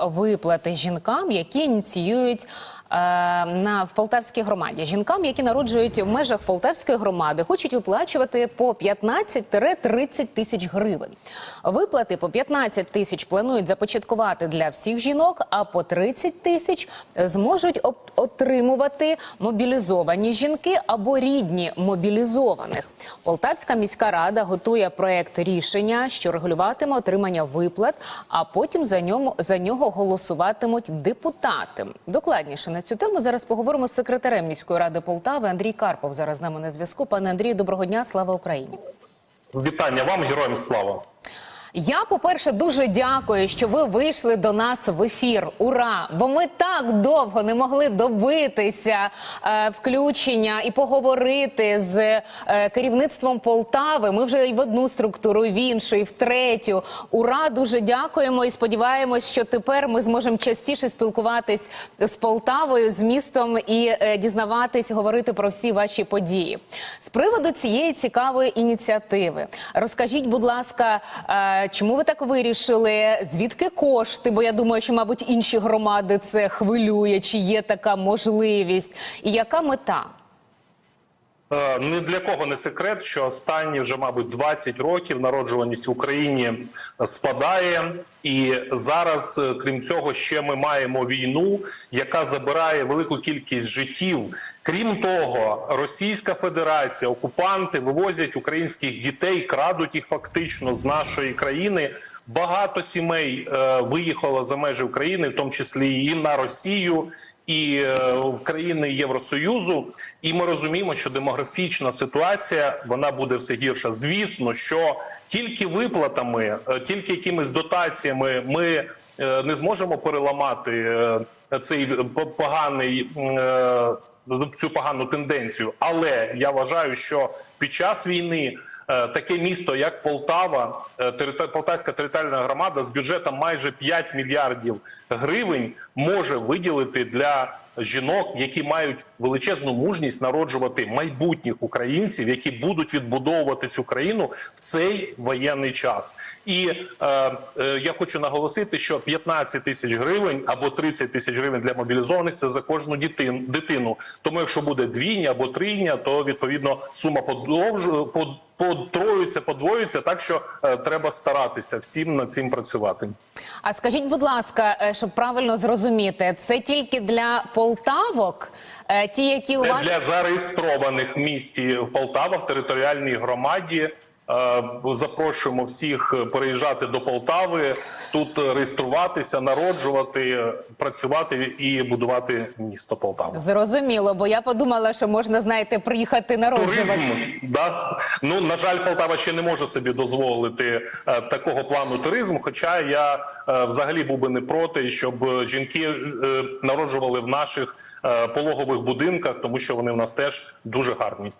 виплати жінкам, які ініціюють. е, На в Полтавській громаді жінкам, які народжують в межах Полтавської громади, хочуть виплачувати по 15-30 тисяч гривень. Виплати по 15 тисяч планують започаткувати для всіх жінок, а по 30 тисяч зможуть оп- отримувати мобілізовані жінки або рідні мобілізованих. Полтавська міська рада готує проект рішення, що регулюватиме отримання виплат, а потім за ньому за нього голосуватимуть депутати. Докладніше на цю тему зараз поговоримо з секретарем міської ради Полтави Андрій Карпов. Зараз з нами на зв'язку. Пане Андрію, доброго дня, слава Україні. Вітання вам, героям слава. Я, по-перше, дуже дякую, що ви вийшли до нас в ефір. Ура! Бо ми так довго не могли добитися е, включення і поговорити з е, керівництвом Полтави. Ми вже і в одну структуру, і в іншу, і в третю. Ура! Дуже дякуємо і сподіваємось, що тепер ми зможемо частіше спілкуватись з Полтавою, з містом і е, дізнаватись, говорити про всі ваші події. З приводу цієї цікавої ініціативи, розкажіть, будь ласка, е, чому ви так вирішили? Звідки кошти? Бо я думаю, що, мабуть, інші громади це хвилює, чи є така можливість, і яка мета? Е, Ні для кого не секрет, що останні вже, мабуть, 20 років народжуваність в Україні спадає, і зараз, е, крім цього, ще ми маємо війну, яка забирає велику кількість життів. Крім того, Російська Федерація, окупанти вивозять українських дітей, крадуть їх фактично з нашої країни. Багато сімей е, виїхало за межі України, в тому числі і на Росію. І е, в країни Євросоюзу, і ми розуміємо, що демографічна ситуація вона буде все гірша. Звісно, що тільки виплатами, е, тільки якимись дотаціями ми е, не зможемо переламати цей поганий. Е, Цю погану тенденцію, але я вважаю, що під час війни е, таке місто, як Полтава, е, Полтавська територіальна громада з бюджетом майже 5 мільярдів гривень може виділити для жінок, які мають величезну мужність народжувати майбутніх українців, які будуть відбудовувати цю країну в цей воєнний час. І е, е, я хочу наголосити, що 15 тисяч гривень або 30 тисяч гривень для мобілізованих це за кожну дитину. Тому, якщо буде двійня або трійня, то відповідно сума подовжує под. Потроюється, подвоюється, так що е, треба старатися всім над цим працювати. А скажіть, будь ласка, е, щоб правильно зрозуміти, це тільки для полтавок, е, ті, які у Це вас для зареєстрованих місті Полтава в територіальній громаді. Е, Запрошуємо всіх переїжджати до Полтави, тут реєструватися, народжувати, працювати і будувати місто Полтава. зрозуміло, бо я подумала, що можна, знаєте, приїхати народжувати. Туризм, да ну на жаль, Полтава ще не може собі дозволити е, такого плану туризм. Хоча я е, взагалі був би не проти, щоб жінки народжували в наших пологових будинках, тому що вони в нас теж дуже гарні.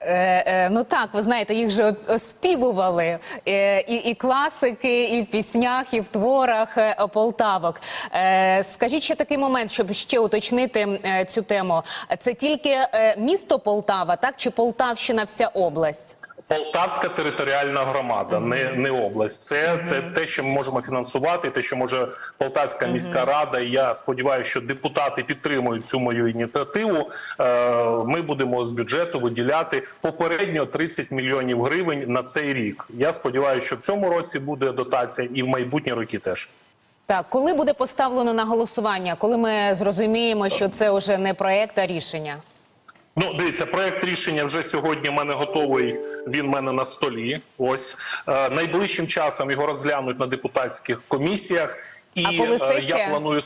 Е, е, ну так, ви знаєте, їх же оспівували е, і, і класики, і в піснях, і в творах е, полтавок. Е, скажіть ще такий момент, щоб ще уточнити е, цю тему. Це тільки е, місто Полтава, так чи Полтавщина вся область? Полтавська територіальна громада, не, не область. Це те, те, що ми можемо фінансувати, те, що може Полтавська міська рада. І я сподіваюся, що депутати підтримують цю мою ініціативу. Е, Ми будемо з бюджету виділяти попередньо 30 мільйонів гривень на цей рік. Я сподіваюся, що в цьому році буде дотація, і в майбутні роки теж. Так, коли буде поставлено на голосування, коли ми зрозуміємо, що це вже не проект, а рішення? Ну, дивіться, проект рішення вже сьогодні в мене готовий. Він в мене на столі. Ось е, найближчим часом його розглянуть на депутатських комісіях, і А коли е, сесія? я планую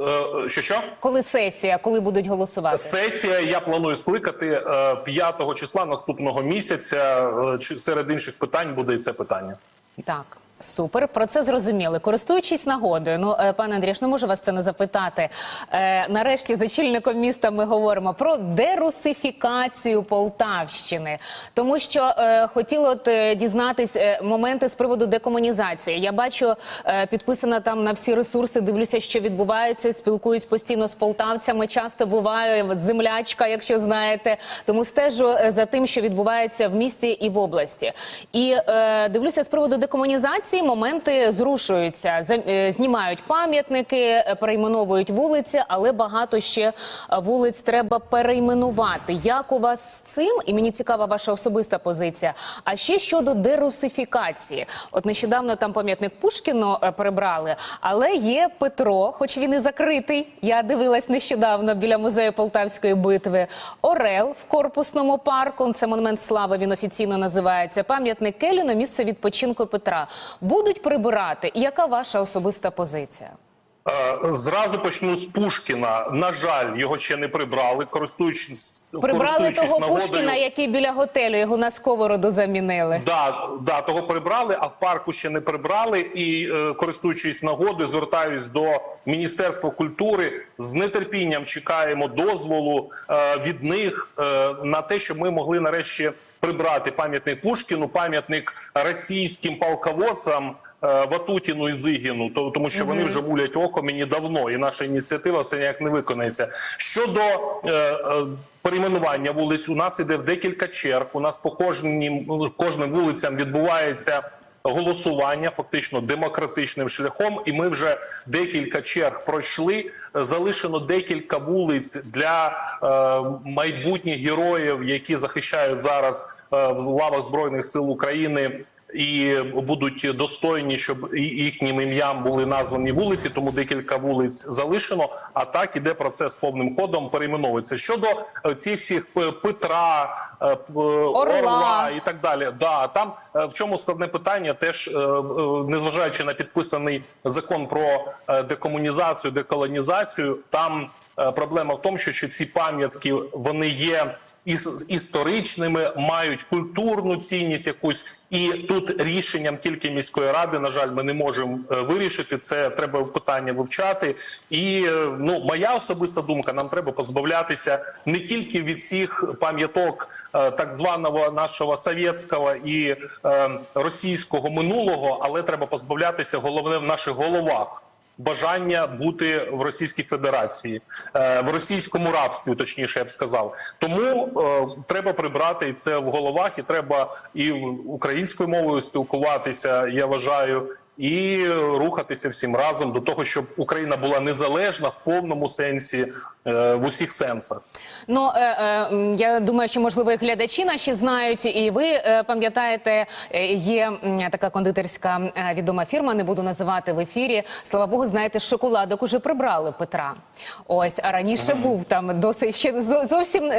е, що що Коли сесія, коли будуть голосувати? сесія. Я планую скликати е, 5 числа наступного місяця. Е, серед інших питань буде і це питання. Так. Супер, про це зрозуміли. Користуючись нагодою, ну е, пане Андрій, ж не можу вас це не запитати. Е, нарешті з очільником міста ми говоримо про дерусифікацію Полтавщини, тому що е, хотіли от е, дізнатись е, моменти з приводу декомунізації. Я бачу, е, підписана там на всі ресурси. Дивлюся, що відбувається. Спілкуюсь постійно з полтавцями. Часто буваю землячка, якщо знаєте. Тому стежу за тим, що відбувається в місті і в області. І е, дивлюся з приводу декомунізації. Ці моменти зрушуються. Е, Знімають пам'ятники, е, перейменовують вулиці, але багато ще е, вулиць треба перейменувати. Як у вас з цим? І мені цікава ваша особиста позиція. А ще щодо дерусифікації. От нещодавно там пам'ятник Пушкіну е, прибрали, але є Петро, хоч він і закритий. Я дивилась нещодавно біля музею Полтавської битви. Орел в корпусному парку. Це монумент слави. Він офіційно називається. Пам'ятник Келіну, місце відпочинку Петра. Будуть прибирати. І яка ваша особиста позиція? Е, Зразу почну з Пушкіна. На жаль, його ще не прибрали, користуючись Прибрали користуючись того нагодою. Пушкіна, який біля готелю його на сковороду замінили. Да, да, того прибрали, а в парку ще не прибрали. І е, користуючись нагодою, звертаюсь до Міністерства культури. З нетерпінням чекаємо дозволу е, від них на те, щоб ми могли нарешті прибрати пам'ятник Пушкіну, пам'ятник російським полководцям. е, Ватутіну і Зигіну, то- тому що вони вже мулять око мені давно, і наша ініціатива все ніяк не виконається. Щодо е, е, перейменування вулиць, у нас іде в декілька черг. У нас по кожній кожним вулицям відбувається голосування, фактично демократичним шляхом. І ми вже декілька черг пройшли. Залишено декілька вулиць для е, майбутніх героїв, які захищають зараз е, в лавах збройних сил України. І будуть достойні, щоб їхнім ім'ям були названі вулиці, тому декілька вулиць залишено. А так іде процес повним ходом, перейменовується. Щодо е, цих всіх Петра, е, П- Орла і так далі. Да, там е, в чому складне питання, теж е, е, незважаючи на підписаний закон про е, декомунізацію, деколонізацію, там е, проблема в тому, що, що ці пам'ятки вони є іс- історичними, мають культурну цінність якусь, і тут рішенням тільки міської ради, на жаль, ми не можемо е, вирішити це. Треба питання вивчати. І е, ну, моя особиста думка: нам треба позбавлятися не тільки від цих пам'яток е, так званого нашого совєтського і російського минулого, але треба позбавлятися головне в наших головах. Бажання бути в Російській Федерації, е, в російському рабстві, точніше, я б сказав. Тому е, треба прибрати і це в головах, і треба і українською мовою спілкуватися. Я вважаю, і рухатися всім разом до того, щоб Україна була незалежна в повному сенсі, е, в усіх сенсах. Ну е, е, я думаю, що можливо і глядачі наші знають, і ви е, пам'ятаєте, є така кондитерська відома фірма, не буду називати в ефірі. Слава Богу, знаєте, шоколадок уже прибрали Петра. Ось а раніше був там досить ще зовсім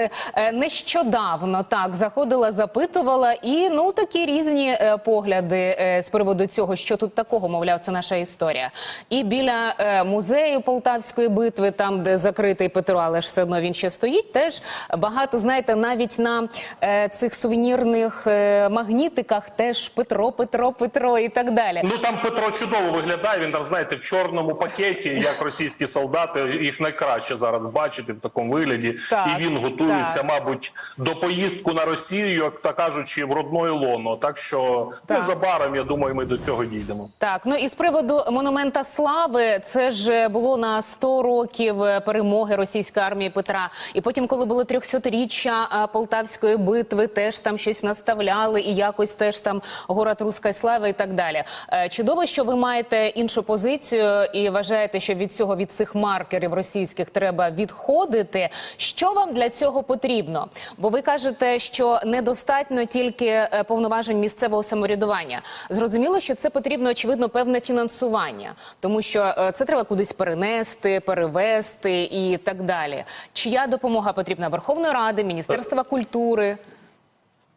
нещодавно. Так заходила, запитувала, і ну такі різні погляди з приводу цього, що тут такого, мовляв, це наша історія. І біля е, музею Полтавської битви, там де закритий Петро, але ж все одно він ще стоїть. Теж багато знаєте, навіть на е, цих сувенірних е, магнітиках теж Петро, Петро, Петро і так далі. Ну там Петро чудово виглядає. Він там, знаєте, в чорному пакеті, як російські солдати. Їх найкраще зараз бачити в такому вигляді. Так, і він готується, так. мабуть, до поїздку на Росію, як та кажучи, в родної лоно. Так що Так. незабаром, я думаю, ми до цього дійдемо. Так, ну і з приводу монумента слави, це ж було на 100 років е, перемоги російської армії Петра. І потім, коли було 300-річчя е, Полтавської битви, теж там щось наставляли, і якось теж там город руської слави і так далі. Е, Чудово, що ви маєте іншу позицію і вважаєте, що від цього від цих маркерів російських треба відходити. Що вам для цього потрібно? Бо ви кажете, що недостатньо тільки е, повноважень місцевого самоврядування. Зрозуміло, що це потрібно очевидно певне фінансування, тому що е, це треба кудись перенести, перевести і так далі. Чия допомога потрібна Верховної Ради, Міністерства культури?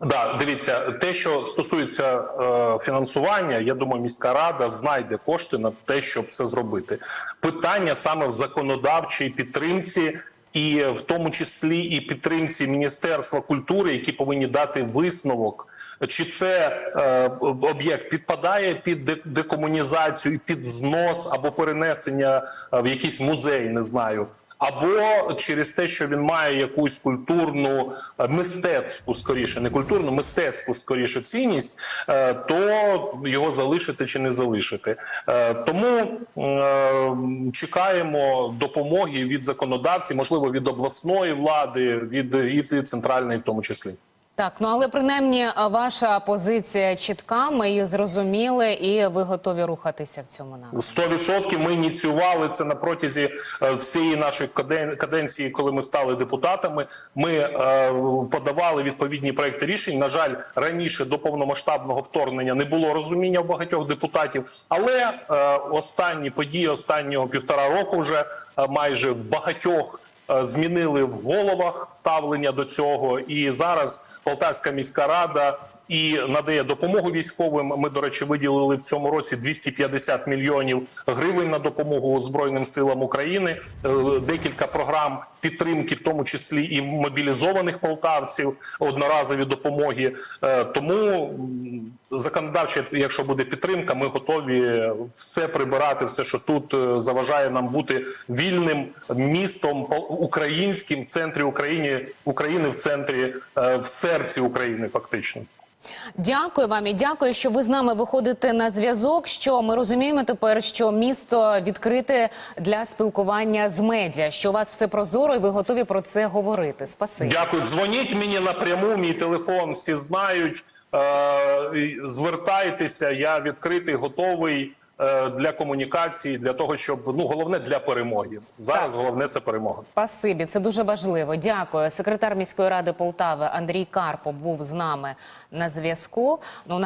Да, дивіться, те, що стосується е, фінансування, я думаю, міська рада знайде кошти на те, щоб це зробити. Питання саме в законодавчій підтримці. І в тому числі і підтримці Міністерства культури, які повинні дати висновок, чи це е, об'єкт підпадає під де- декомунізацію, під знос або перенесення е, в якийсь музей, не знаю. Або через те, що він має якусь культурну е, мистецьку, скоріше, не культурну, мистецьку скоріше цінність, е, то його залишити чи не залишити. Е, Тому чекаємо допомоги від законодавців, можливо, від обласної влади, від і центральної, в тому числі. Так, ну але принаймні ваша позиція чітка. Ми її зрозуміли, і ви готові рухатися в цьому напрямку. 100% ми ініціювали це на протязі е, всієї нашої каден- каденції, коли ми стали депутатами. Ми е, подавали відповідні проекти рішень. На жаль, раніше до повномасштабного вторгнення не було розуміння у багатьох депутатів. Але е, останні події останнього півтора року вже е, майже в багатьох. Е, Змінили в головах ставлення до цього, і зараз Полтавська міська рада і надає допомогу військовим. Ми, до речі, виділили в цьому році 250 мільйонів гривень на допомогу Збройним силам України. Е, Декілька програм підтримки, в тому числі і мобілізованих полтавців, одноразові допомоги. Е, Тому м, законодавча, якщо буде підтримка, ми готові все прибирати, все, що тут е, заважає нам бути вільним містом українським в центрі України, України в центрі в серці України, фактично. Дякую вам і дякую, що ви з нами виходите на зв'язок. Що ми розуміємо тепер, що місто відкрите для спілкування з медіа, що у вас все прозоро, і ви готові про це говорити. Спасибі. Дякую. Дзвоніть мені напряму. Мій телефон всі знають. Е, Звертайтеся. Я відкритий, готовий для комунікації, для того, щоб ну головне для перемоги. Зараз головне це перемога. Пасибі, це дуже важливо. Дякую. Секретар міської ради Полтави Андрій Карпо був з нами на зв'язку. Ну